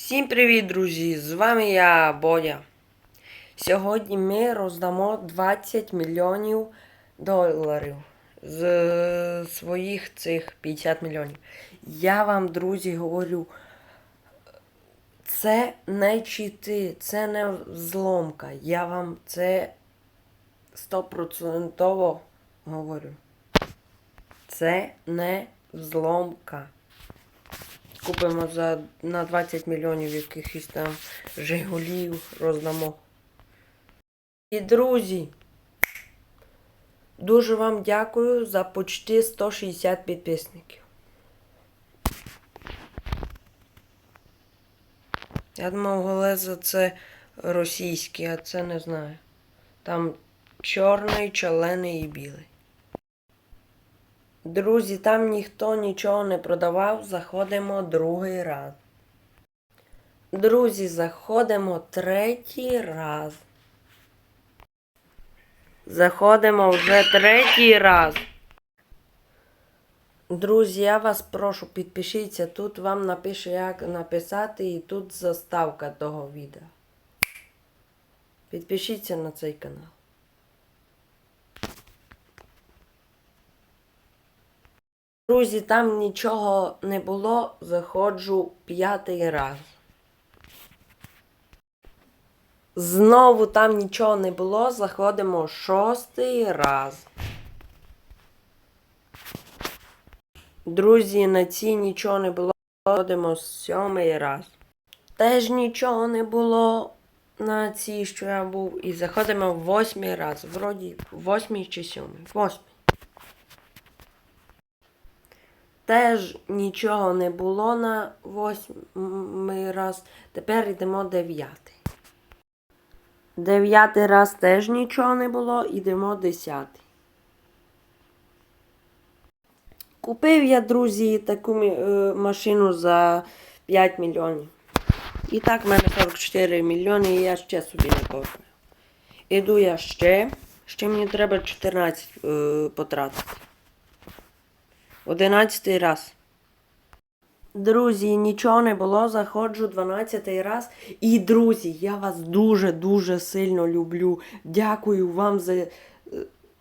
Всім привіт, друзі! З вами я, Бодя. Сьогодні ми роздамо 20 мільйонів доларів з своїх цих 50 мільйонів. Я вам, друзі, говорю, це не чити, це не взломка. Я вам це стопроцентово говорю. Це не взломка купимо за на 20 мільйонів якихось там Жигулів роздамо. І друзі, дуже вам дякую за почти 160 підписників. Я думав, Голеза це російський, а це не знаю. Там чорний, чалений і білий. Друзі, там ніхто нічого не продавав, заходимо другий раз. Друзі, заходимо третій раз. Заходимо вже третій раз. Друзі, я вас прошу, підпишіться. Тут вам напише, як написати, і тут заставка того відео. Підпишіться на цей канал. Друзі, там нічого не було, заходжу п'ятий раз. Знову там нічого не було, заходимо шостий раз. Друзі, на цій нічого не було, заходимо сьомий раз. Теж нічого не було на цій, що я був, і заходимо восьмий раз. Вроді восьмий чи сьомий. Восьмий. Теж нічого не було на восьмий раз. Тепер йдемо дев'ятий. Дев'ятий раз теж нічого не було, йдемо десятий. Купив я, друзі, таку е, машину за 5 мільйонів. І так в мене 44 мільйони, і я ще собі не купив. Іду я ще. Ще мені треба 14 е, потратити. Одинадцятий раз. Друзі, нічого не було, заходжу 12 раз. І, друзі, я вас дуже-дуже сильно люблю. Дякую вам за,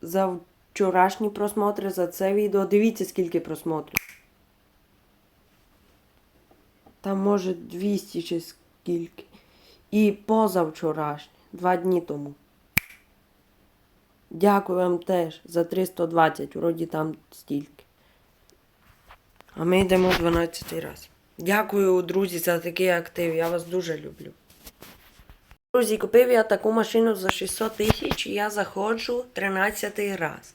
за вчорашні просмотри, за це відео. Дивіться, скільки просмотрів. Там може 200 чи скільки. І позавчорашні, два дні тому. Дякую вам теж за 320, вроді там стільки. А ми йдемо 12 раз. Дякую, друзі, за такий актив. Я вас дуже люблю. Друзі, купив я таку машину за 600 тисяч і я заходжу 13 раз.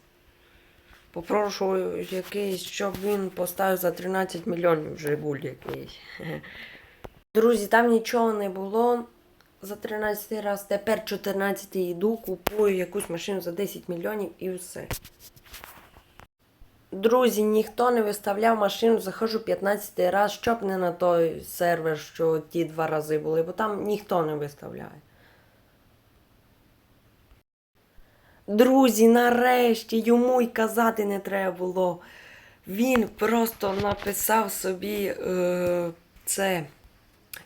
Попрошу якийсь, щоб він поставив за 13 мільйонів Жигуль якийсь. Друзі, там нічого не було. За 13 раз, тепер 14 йду, купую якусь машину за 10 мільйонів і все. Друзі, ніхто не виставляв машину, заходжу 15 раз, щоб не на той сервер, що ті два рази були, бо там ніхто не виставляє. Друзі, нарешті йому й казати не треба було. Він просто написав собі е, це.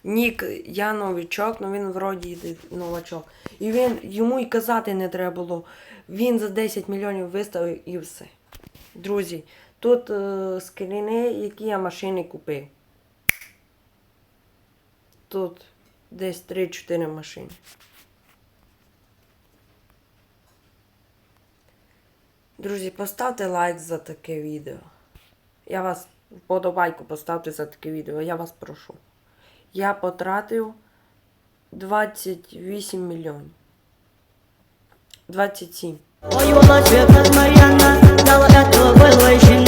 Нік я новичок, ну він вроді новачок. І він йому й казати не треба було. Він за 10 мільйонів виставив і все. Друзі, тут е, скріни, які я машини купив. Тут десь 3-4 машини. Друзі, поставте лайк за таке відео. Я вас вподобайку поставте за таке відео, я вас прошу. Я потратив 28 мільйонів. 27. Ой, волосся постоянно, дала ভালোবাসেন